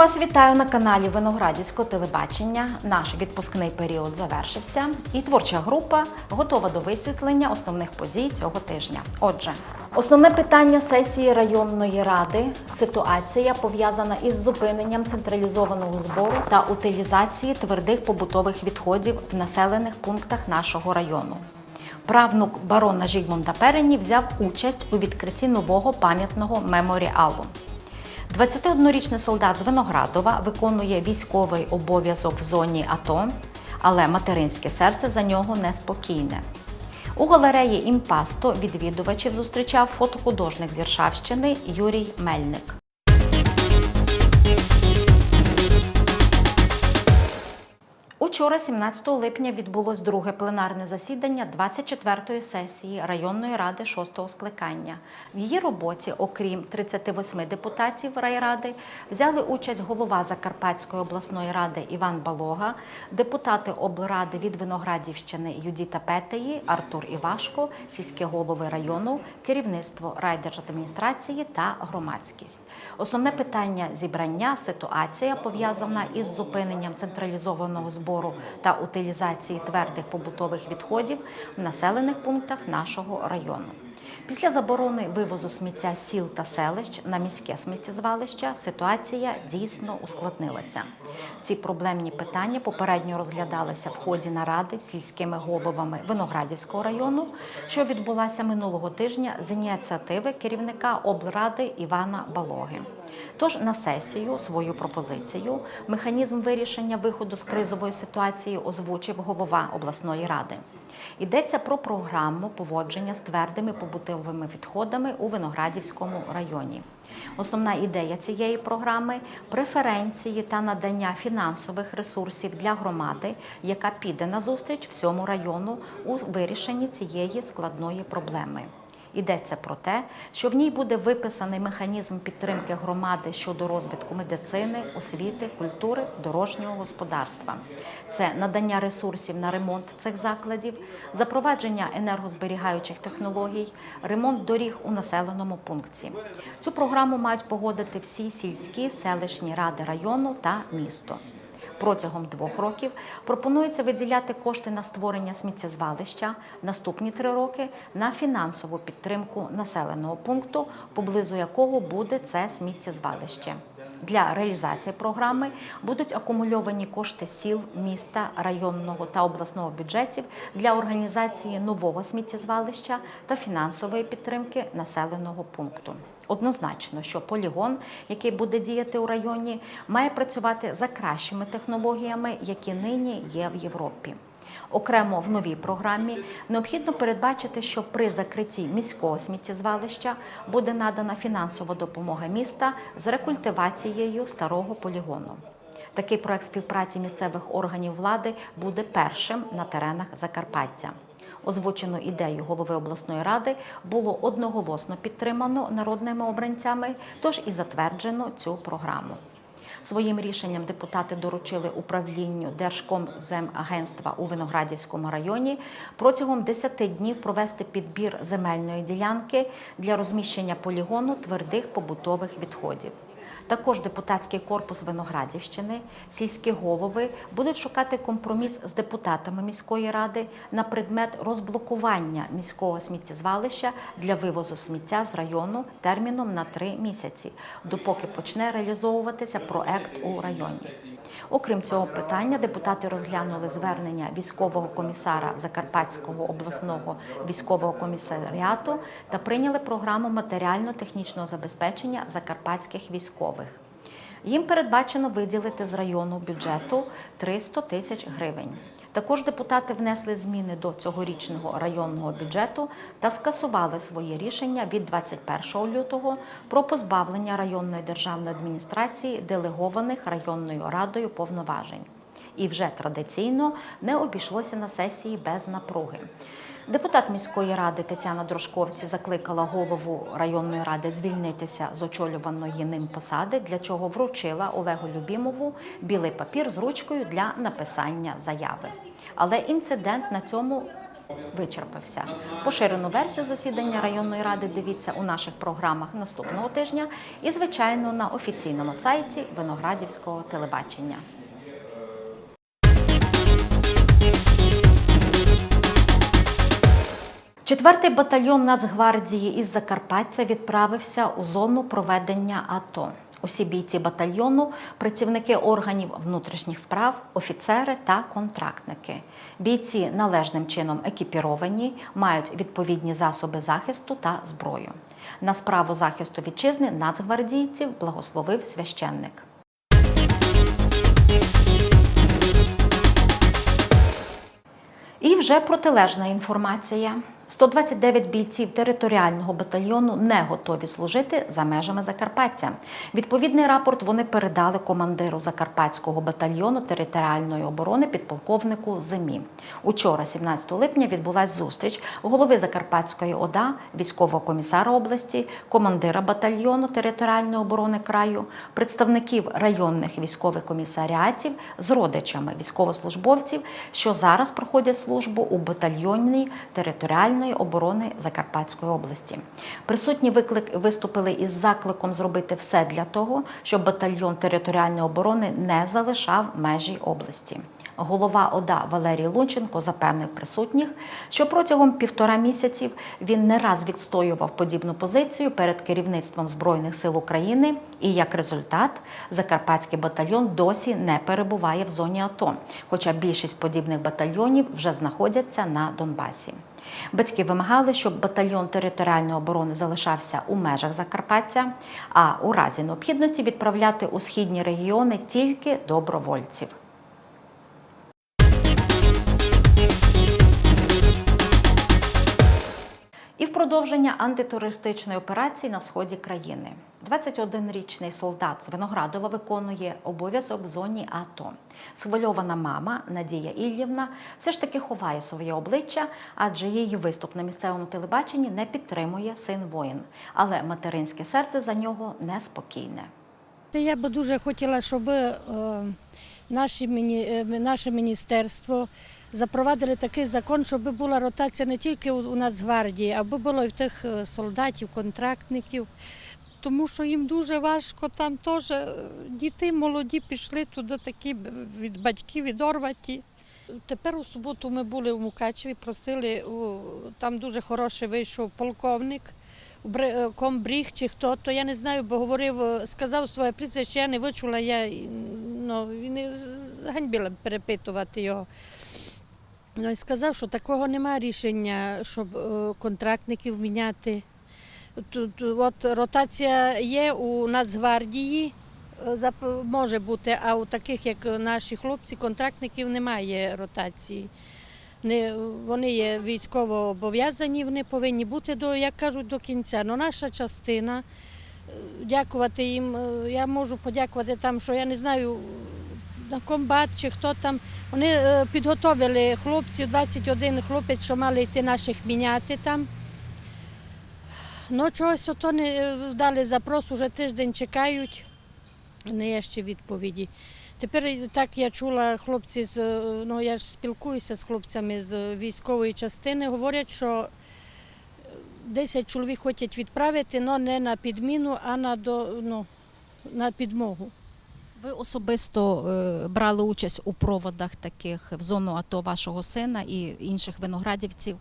Вас вітаю на каналі Виноградівського телебачення. Наш відпускний період завершився, і творча група готова до висвітлення основних подій цього тижня. Отже, основне питання сесії районної ради ситуація пов'язана із зупиненням централізованого збору та утилізації твердих побутових відходів в населених пунктах нашого району. Правнук барона Жігмунда Перені взяв участь у відкритті нового пам'ятного меморіалу. 21-річний солдат з Виноградова виконує військовий обов'язок в зоні АТО, але материнське серце за нього неспокійне. У галереї Імпасто відвідувачів зустрічав фотохудожник з Іршавщини Юрій Мельник. Учора, 17 липня, відбулось друге пленарне засідання 24-ї сесії районної ради 6-го скликання. В її роботі, окрім 38 депутатів райради, взяли участь голова Закарпатської обласної ради Іван Балога, депутати облради від Виноградівщини Юдіта Петеї, Артур Івашко, сільські голови району, керівництво райдержадміністрації та громадськість. Основне питання зібрання ситуація пов'язана із зупиненням централізованого збору та утилізації твердих побутових відходів в населених пунктах нашого району. Після заборони вивозу сміття сіл та селищ на міське сміттєзвалище ситуація дійсно ускладнилася. Ці проблемні питання попередньо розглядалися в ході наради з сільськими головами Виноградівського району, що відбулася минулого тижня з ініціативи керівника облради Івана Балоги. Тож на сесію свою пропозицію механізм вирішення виходу з кризової ситуації озвучив голова обласної ради. Йдеться про програму поводження з твердими побутовими відходами у Виноградівському районі. Основна ідея цієї програми преференції та надання фінансових ресурсів для громади, яка піде на зустріч всьому району у вирішенні цієї складної проблеми. Йдеться про те, що в ній буде виписаний механізм підтримки громади щодо розвитку медицини, освіти, культури, дорожнього господарства. Це надання ресурсів на ремонт цих закладів, запровадження енергозберігаючих технологій, ремонт доріг у населеному пункті. Цю програму мають погодити всі сільські селищні ради району та місто. Протягом двох років пропонується виділяти кошти на створення сміттєзвалища, наступні три роки на фінансову підтримку населеного пункту, поблизу якого буде це сміттєзвалище. Для реалізації програми будуть акумульовані кошти сіл, міста, районного та обласного бюджетів для організації нового сміттєзвалища та фінансової підтримки населеного пункту. Однозначно, що полігон, який буде діяти у районі, має працювати за кращими технологіями, які нині є в Європі. Окремо в новій програмі необхідно передбачити, що при закритті міського сміттєзвалища буде надана фінансова допомога міста з рекультивацією старого полігону. Такий проект співпраці місцевих органів влади буде першим на теренах Закарпаття. Озвучену ідею голови обласної ради було одноголосно підтримано народними обранцями, тож і затверджено цю програму. Своїм рішенням депутати доручили управлінню Держкомземагентства у Виноградівському районі протягом 10 днів провести підбір земельної ділянки для розміщення полігону твердих побутових відходів. Також депутатський корпус Виноградівщини, сільські голови будуть шукати компроміс з депутатами міської ради на предмет розблокування міського сміттєзвалища для вивозу сміття з району терміном на три місяці, допоки почне реалізовуватися проект у районі. Окрім цього питання, депутати розглянули звернення військового комісара Закарпатського обласного військового комісаріату та прийняли програму матеріально-технічного забезпечення закарпатських військових. Їм передбачено виділити з району бюджету 300 тисяч гривень. Також депутати внесли зміни до цьогорічного районного бюджету та скасували своє рішення від 21 лютого про позбавлення районної державної адміністрації делегованих районною радою повноважень. І вже традиційно не обійшлося на сесії без напруги. Депутат міської ради Тетяна Дрошковці закликала голову районної ради звільнитися з очолюваної ним посади, для чого вручила Олегу Любімову білий папір з ручкою для написання заяви. Але інцидент на цьому вичерпався. Поширену версію засідання районної ради дивіться у наших програмах наступного тижня і, звичайно, на офіційному сайті Виноградівського телебачення. Четвертий батальйон Нацгвардії із Закарпаття відправився у зону проведення АТО. Усі бійці батальйону працівники органів внутрішніх справ, офіцери та контрактники. Бійці належним чином екіпіровані, мають відповідні засоби захисту та зброю. На справу захисту вітчизни нацгвардійців благословив священник. І вже протилежна інформація. 129 бійців територіального батальйону не готові служити за межами Закарпаття. Відповідний рапорт вони передали командиру Закарпатського батальйону територіальної оборони підполковнику Зимі. Учора, 17 липня, відбулася зустріч голови Закарпатської ОДА, військового комісара області, командира батальйону територіальної оборони краю, представників районних військових комісаріатів з родичами військовослужбовців, що зараз проходять службу у батальйонній територіальної оборони Закарпатської області. Присутні виклик виступили із закликом зробити все для того, щоб батальйон територіальної оборони не залишав межі області. Голова ОДА Валерій Лунченко запевнив присутніх, що протягом півтора місяців він не раз відстоював подібну позицію перед керівництвом Збройних сил України, і як результат Закарпатський батальйон досі не перебуває в зоні АТО, хоча більшість подібних батальйонів вже знаходяться на Донбасі. Батьки вимагали, щоб батальйон територіальної оборони залишався у межах Закарпаття, а у разі необхідності відправляти у східні регіони тільки добровольців. Продовження антитерористичної операції на сході країни 21-річний солдат з Виноградова виконує обов'язок в зоні АТО. Схвильована мама Надія Іллівна все ж таки ховає своє обличчя, адже її виступ на місцевому телебаченні не підтримує син воїн. Але материнське серце за нього неспокійне. Я би дуже хотіла, щоб е, е, наше міністерство запровадили такий закон, щоб була ротація не тільки у, Нацгвардії, аби було і в тих е, солдатів, контрактників. Тому що їм дуже важко, там теж діти молоді пішли туди такі б- від батьків відорваті. Тепер у суботу ми були в Мукачеві, просили, там дуже хороший вийшов полковник, комбріг чи хто, то я не знаю, бо говорив, е, сказав своє прізвище, я не вичула, я ну, з- перепитувати його. Ну, і сказав, що такого немає рішення, щоб е, контрактників міняти. Тут от ротація є у Нацгвардії, е, може бути, а у таких, як наші хлопці, контрактників немає ротації. Вони є військово обов'язані, вони повинні бути до, як кажуть, до кінця. Ну, наша частина, е, дякувати їм, е, я можу подякувати там, що я не знаю, на комбат чи хто там. Вони е, підготовили хлопців, 21 хлопець, що мали йти наших міняти там. Ну, чогось ото не дали запрос, уже тиждень чекають, не є ще відповіді. Тепер так я чула хлопці з ну я ж спілкуюся з хлопцями з військової частини. Говорять, що 10 чоловік хочуть відправити, але не на підміну, а на до ну, на підмогу. Ви особисто е, брали участь у проводах таких в зону АТО вашого сина і інших виноградівців.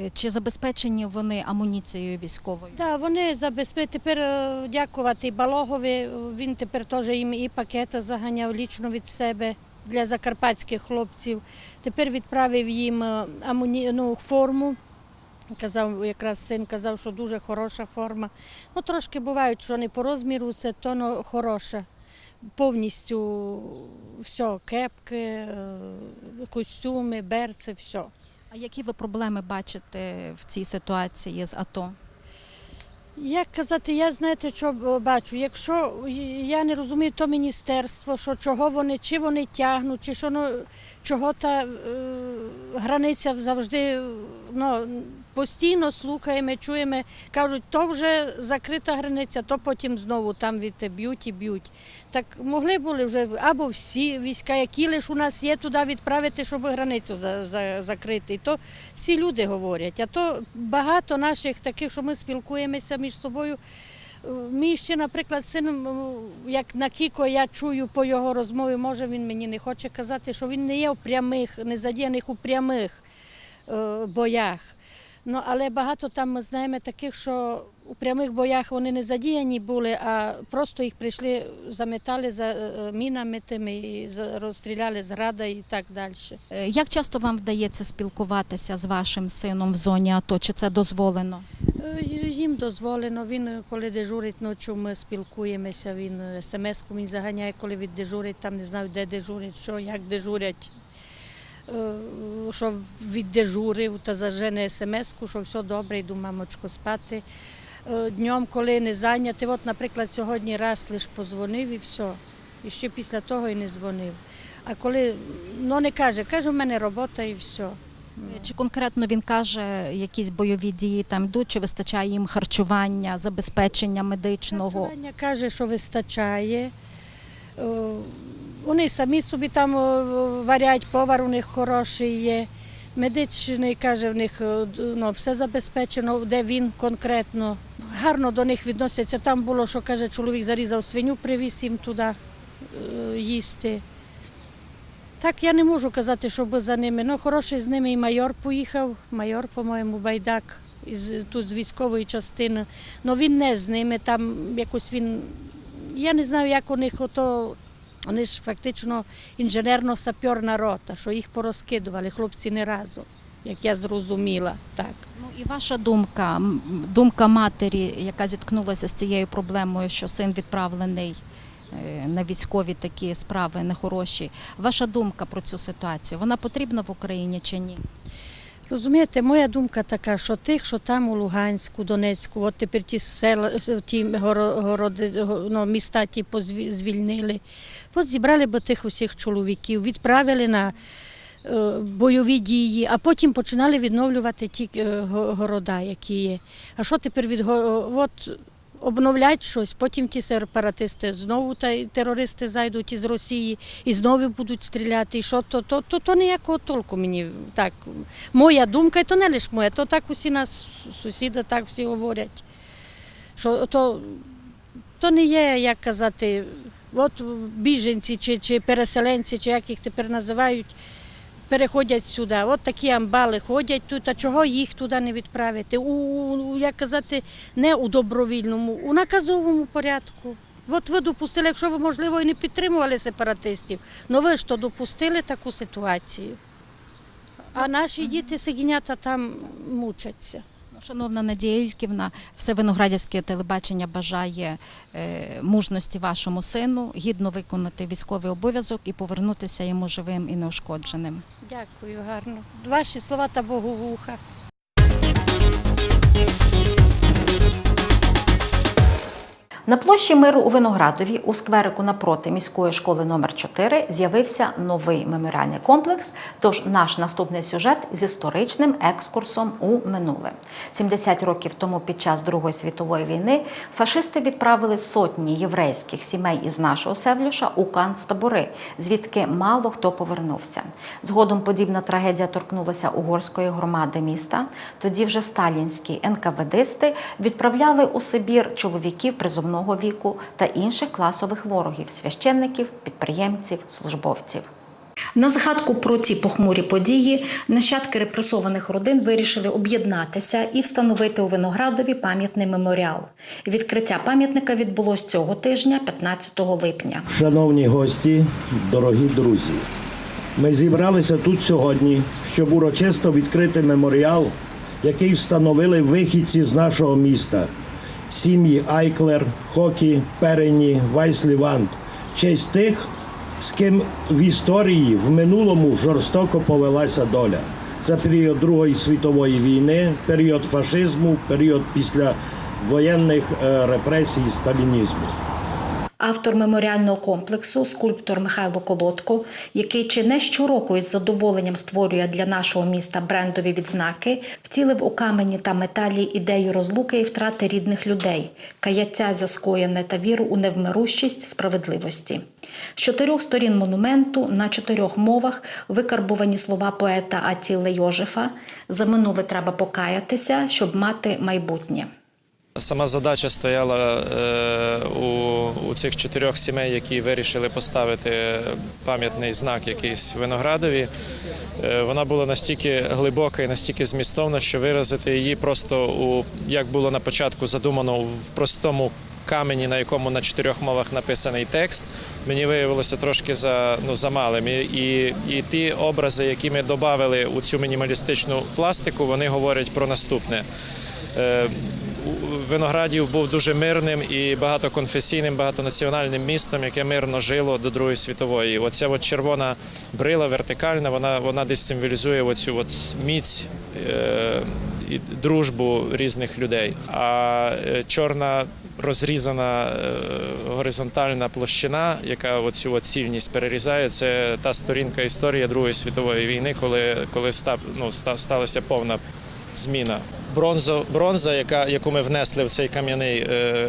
Е, Чи забезпечені вони амуніцією військовою? Так, вони забезпечили. Тепер е, дякувати Балогові. Він тепер теж їм і пакета заганяв лічно від себе для закарпатських хлопців. Тепер відправив їм е, амуні... ну, форму. Казав, якраз син казав, що дуже хороша форма. Ну, трошки бувають, що не по розміру, це то ну, хороша. Повністю все, кепки, е, костюми, берці, все. А які ви проблеми бачите в цій ситуації з АТО? Як казати, я знаєте, що бачу. Якщо я не розумію то міністерство, що чого вони, чи вони тягнуть, чи що ну, чого та е, границя завжди ну, постійно слухаємо, чуємо, кажуть, то вже закрита границя, то потім знову там б'ють і б'ють. Так могли були вже або всі війська, які лише у нас є, туди відправити, щоб границю за, за, закрити. І то всі люди говорять. А то багато наших таких, що ми спілкуємося між собою. Е, Мій ще, наприклад, син, як на Кіко, я чую по його розмові, може він мені не хоче казати, що він не є у прямих, не задіяних у прямих е, боях. Ну, але багато там ми знаємо таких, що у прямих боях вони не задіяні були, а просто їх прийшли, заметали за е, мінами тими, і розстріляли з града і так далі. Е, Як часто вам вдається спілкуватися з вашим сином в зоні АТО? Чи це дозволено? Е, Їм дозволено, він е, коли дежурить ночі, ми спілкуємося, він смс-ку мені заганяє, коли він дежурить, там не знаю, де дежурить, що, як дежурять. Е, Що віддежурив та зажене смс-ку, що все добре, йду, мамочко, спати. Е, Днем, коли не зайнятий, от, наприклад, сьогодні раз лише позвонив і все. І ще після того і не дзвонив. А коли ну не каже, каже, у мене робота і все. Е, Чи конкретно він каже, якісь бойові дії там йдуть, чи вистачає їм харчування, забезпечення медичного? Харчування каже, що вистачає. Вони самі собі там е, варять, повар у них хороший є. Медичний каже, в них е, ну, все забезпечено, де він конкретно. Гарно до них відносяться. Там було, що каже, чоловік зарізав свиню, привіз їм туди е, їсти. Так я не можу казати, щоб за ними. Ну, хороший з ними і майор поїхав. Майор, по-моєму, байдак із тут з військової частини. Ну він не з ними. Там якось він. Я не знаю, як у них ото. Вони ж фактично інженерно-сапьорна рота, що їх порозкидували, хлопці не разом, як я зрозуміла. Так. Ну і ваша думка, думка матері, яка зіткнулася з цією проблемою, що син відправлений е, на військові такі справи нехороші. Ваша думка про цю ситуацію? Вона потрібна в Україні чи ні? Розумієте, моя думка така, що тих, що там у Луганську, Донецьку, от тепер ті села, ті горо- городи, ну, міста ті звільнили, от зібрали б тих усіх чоловіків, відправили на е, бойові дії, а потім починали відновлювати ті е, города, які є. А що тепер від от обновлять щось, потім ті сепаратисти знову та терористи зайдуть із Росії і знову будуть стріляти. І що то, то, то, то ніякого толку мені так. Моя думка, і то не лише моя, то так усі нас сусіди так всі говорять. Що то, то не є, як казати, от біженці чи, чи переселенці, чи як їх тепер називають, переходять сюди. От такі амбали ходять тут, а чого їх туди не відправити? У, як казати, не у добровільному, у наказовому порядку. От ви допустили, якщо ви, можливо, і не підтримували сепаратистів, але ви ж то допустили таку ситуацію. А наші діти сигінята там мучаться. Ну, Шановна Надія Ільківна, все виноградівське телебачення бажає е, мужності вашому сину, гідно виконати військовий обов'язок і повернутися йому живим і неушкодженим. Дякую, гарно. Ваші слова та Богу На площі миру у Виноградові у скверику напроти міської школи номер 4 з'явився новий меморіальний комплекс. Тож наш наступний сюжет з історичним екскурсом у минуле. 70 років тому, під час Другої світової війни, фашисти відправили сотні єврейських сімей із нашого Севлюша у канцтабори, звідки мало хто повернувся. Згодом подібна трагедія торкнулася угорської громади міста. Тоді вже сталінські НКВДисти відправляли у Сибір чоловіків призовного віку та інших класових ворогів священників, підприємців, службовців. На згадку про ці похмурі події нащадки репресованих родин вирішили об'єднатися і встановити у Виноградові пам'ятний меморіал. Відкриття пам'ятника відбулось цього тижня, 15 липня. Шановні гості, дорогі друзі, ми зібралися тут сьогодні, щоб урочисто відкрити меморіал, який встановили вихідці з нашого міста. Сім'ї Айклер, Хокі, Перені, Вайсліванд. Честь тих, з ким в історії в минулому жорстоко повелася доля. Це період Другої світової війни, період фашизму, період після воєнних е, репресій сталінізму. Автор меморіального комплексу, скульптор Михайло Колодко, який чи не щороку із задоволенням створює для нашого міста брендові відзнаки, втілив у камені та металі ідею розлуки і втрати рідних людей, каяття за скоєне та віру у невмирущість справедливості. З чотирьох сторін монументу на чотирьох мовах викарбувані слова поета Атіли Йожефа «За минуле треба покаятися, щоб мати майбутнє». Сама задача стояла е, у, цих чотирьох сімей, які вирішили поставити пам'ятний знак якийсь виноградові. Е, вона була настільки глибока і настільки змістовна, що виразити її просто у як було на початку задумано в простому камені, на якому на чотирьох мовах написаний текст, мені виявилося трошки за, ну, замалим. І, і, і ті образи, які ми додали у цю мінімалістичну пластику, вони говорять про наступне. Виноградів був дуже мирним і багатоконфесійним, багатонаціональним містом, яке мирно жило до Другої світової. Оця от червона брила вертикальна, вона, вона десь символізує оцю от міць е, і дружбу різних людей. А е, чорна розрізана е, горизонтальна площина, яка оцю от цільність перерізає, це та сторінка історії Другої світової війни, коли, коли ста, ну, ста- сталася повна зміна. Бронза, бронза, яка, яку ми внесли в цей кам'яний е,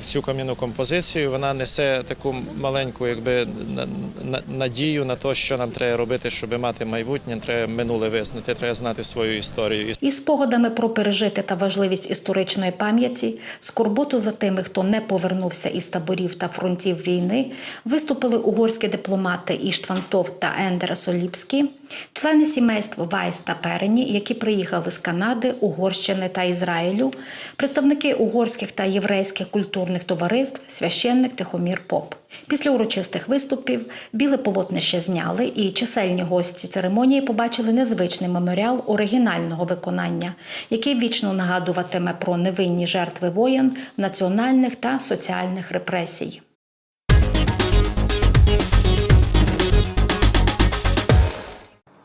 в цю кам'яну композицію, вона несе таку маленьку, якби на, на, надію на те, що нам треба робити, щоб мати майбутнє. Треба минуле визнати, треба знати свою історію. Із спогадами про пережити та важливість історичної пам'яті, скорботу за тими, хто не повернувся із таборів та фронтів війни, виступили угорські дипломати Іштван Тов та Ендер Соліпські, члени сімейств Вайс та Перені, які приїхали з Канади, Угорщини та Ізраїлю, представники угорських та єврейських культурних товариств, священник Тихомір Поп. Після урочистих виступів біле полотнище зняли, і чисельні гості церемонії побачили незвичний меморіал оригінального виконання, який вічно нагадуватиме про невинні жертви воєн, національних та соціальних репресій.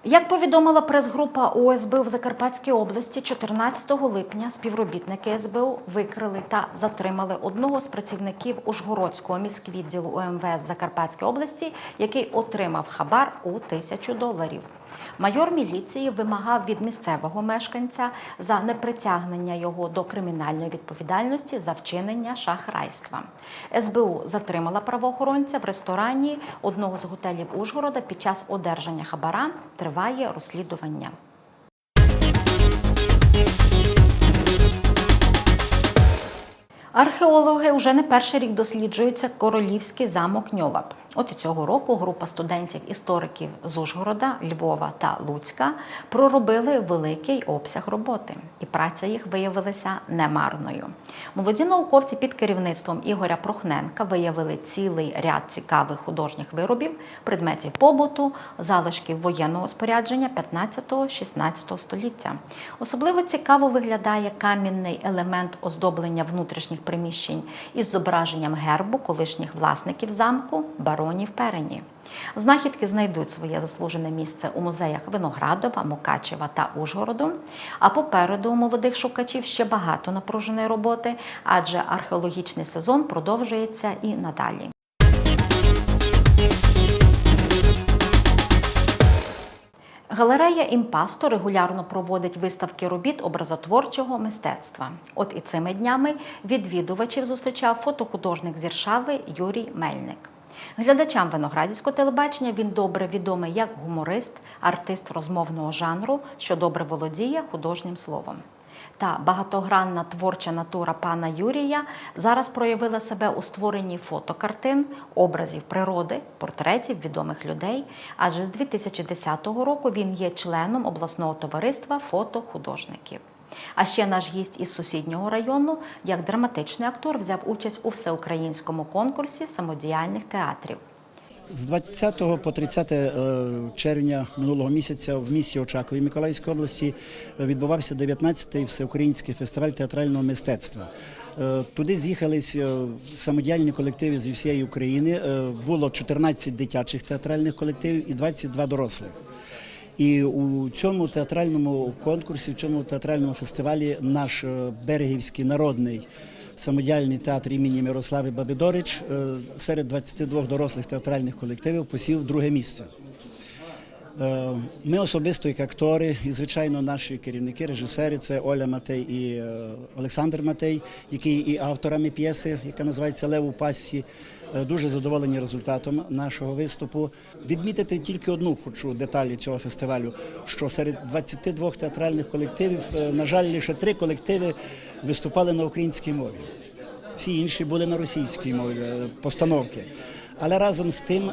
Як повідомила прес-група ОСБУ в Закарпатській області, 14 липня співробітники СБУ викрили та затримали одного з працівників Ужгородського міськвідділу ОМВС Закарпатської області, який отримав хабар у тисячу доларів. Майор міліції вимагав від місцевого мешканця за непритягнення його до кримінальної відповідальності за вчинення шахрайства. СБУ затримала правоохоронця в ресторані одного з готелів Ужгорода під час одержання хабара. Триває розслідування. Археологи вже не перший рік досліджуються королівський замок Ньолап. От і цього року група студентів-істориків з Ужгорода, Львова та Луцька проробили великий обсяг роботи, і праця їх виявилася немарною. Молоді науковці під керівництвом Ігоря Прохненка виявили цілий ряд цікавих художніх виробів, предметів побуту, залишків воєнного спорядження 15-16 століття. Особливо цікаво виглядає камінний елемент оздоблення внутрішніх приміщень із зображенням гербу колишніх власників замку баронів Перені. Знахідки знайдуть своє заслужене місце у музеях Виноградова, Мукачева та Ужгороду. А попереду у молодих шукачів ще багато напруженої роботи, адже археологічний сезон продовжується і надалі. Галерея Імпасто регулярно проводить виставки робіт образотворчого мистецтва. От і цими днями відвідувачів зустрічав фотохудожник з Іршави Юрій Мельник. Глядачам виноградівського телебачення він добре відомий як гуморист, артист розмовного жанру, що добре володіє художнім словом. Та багатогранна творча натура пана Юрія зараз проявила себе у створенні фотокартин, образів природи, портретів відомих людей. Адже з 2010 року він є членом обласного товариства фотохудожників. А ще наш гість із сусіднього району, як драматичний актор, взяв участь у всеукраїнському конкурсі самодіяльних театрів. З 20 по 30 е, червня минулого місяця в місті Очакові Миколаївської області е, відбувався 19-й всеукраїнський фестиваль театрального мистецтва. Е, Туди з'їхались самодіяльні колективи зі всієї України. Було 14 дитячих театральних колективів і 22 дорослих. І у цьому театральному конкурсі, в цьому театральному фестивалі наш берегівський народний самодіяльний театр імені Мирослави Бабидорич е, серед 22 дорослих театральних колективів посів друге місце. Е, Ми особисто, як актори, і звичайно, наші керівники, режисери це Оля Матей і е, Олександр Матей, які і авторами п'єси, яка називається Лев у пасі. Е, Дуже задоволені результатом нашого виступу. Відмітити тільки одну хочу деталі цього фестивалю: що серед 22 театральних колективів, е, на жаль, лише три колективи виступали на українській мові. Всі інші були на російській мові е, постановки. Але разом з тим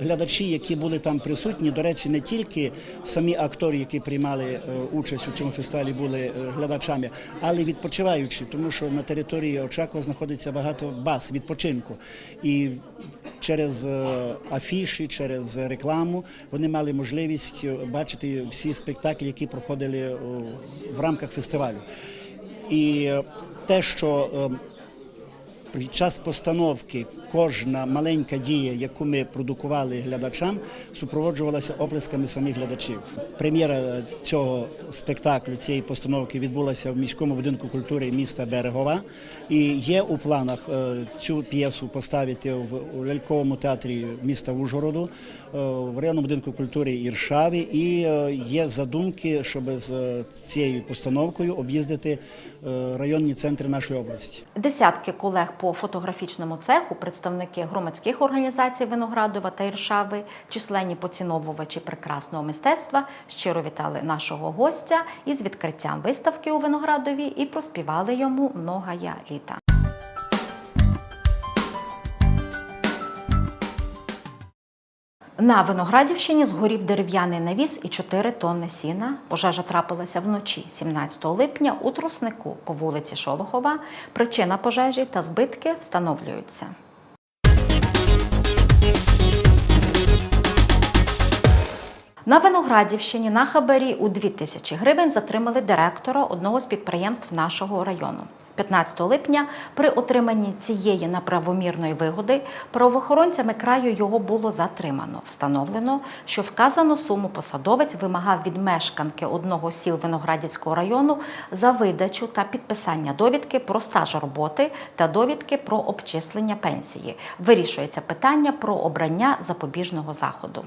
глядачі, які були там присутні, до речі, не тільки самі актори, які приймали е, участь у цьому фестивалі, були е, глядачами, але відпочиваючи, тому що на території Очакова знаходиться багато баз відпочинку. І через е, афіші, через рекламу вони мали можливість бачити всі спектаклі, які проходили в рамках фестивалю. І те, що під час постановки кожна маленька дія, яку ми продукували глядачам, супроводжувалася оплесками самих глядачів. Прем'єра цього спектаклю, цієї постановки відбулася в міському будинку культури міста Берегова. І є у планах е, цю п'єсу поставити в ляльковому театрі міста Ужгороду, в районному будинку культури Іршаві. І е, є задумки, щоб з е, цією постановкою об'їздити е, районні центри нашої області. Десятки колег по фотографічному цеху, представники громадських організацій Виноградова та Іршави, численні поціновувачі прекрасного мистецтва щиро вітали нашого гостя із відкриттям виставки у Виноградові і проспівали йому многая літа. На Виноградівщині згорів дерев'яний навіс і 4 тонни сіна. Пожежа трапилася вночі 17 липня у труснику по вулиці Шолохова. Причина пожежі та збитки встановлюються. На Виноградівщині на хабарі у 2000 гривень затримали директора одного з підприємств нашого району. 15 липня при отриманні цієї неправомірної вигоди правоохоронцями краю його було затримано. Встановлено, що вказану суму посадовець вимагав від мешканки одного сіл Виноградівського району за видачу та підписання довідки про стаж роботи та довідки про обчислення пенсії. Вирішується питання про обрання запобіжного заходу.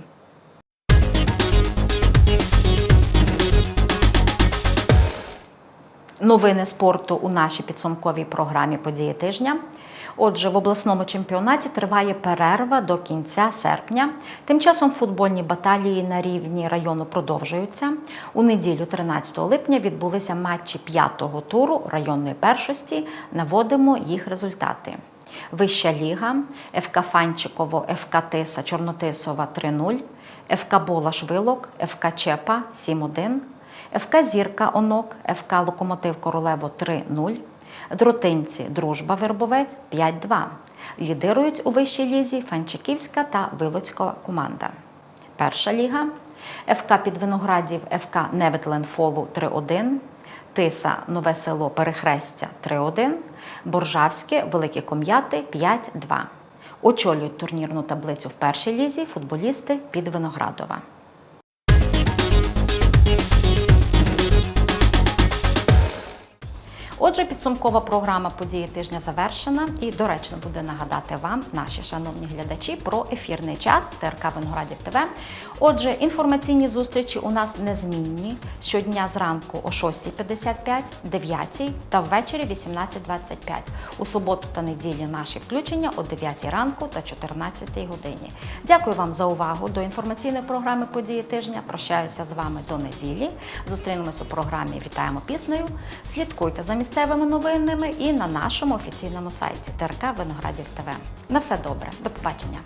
Новини спорту у нашій підсумковій програмі події тижня. Отже, в обласному чемпіонаті триває перерва до кінця серпня. Тим часом футбольні баталії на рівні району продовжуються. У неділю, 13 липня, відбулися матчі п'ятого туру районної першості. Наводимо їх результати. Вища ліга, ФК Фанчиково, ФК Тиса Чорнотисова 3-0, ФК Болаш Вилок, ФК Чепа 7-1, ФК Зірка Онок, ФК Локомотив Королево 3-0, Дротинці Дружба Вербовець 5-2. Лідирують у вищій лізі Фанчиківська та Вилоцька команда. Перша ліга, ФК Підвиноградів, ФК Неветленфолу 3-1, Тиса Нове село Перехрестя 3-1, Боржавське Великі Ком'яти 5-2. Очолюють турнірну таблицю в першій лізі футболісти під Отже, підсумкова програма події тижня завершена. І доречно буде нагадати вам, наші шановні глядачі, про ефірний час ТРК Виноградів ТВ. Отже, інформаційні зустрічі у нас незмінні щодня зранку о 6.55, 9 та ввечері 18.25. У суботу та неділі наші включення о 9 ранку та 14 годині. Дякую вам за увагу до інформаційної програми події тижня. Прощаюся з вами до неділі. Зустрінемось у програмі Вітаємо піснею. Слідкуйте за місцевими новинами і на нашому офіційному сайті ТРК Виноградів ТВ. На все добре, до побачення.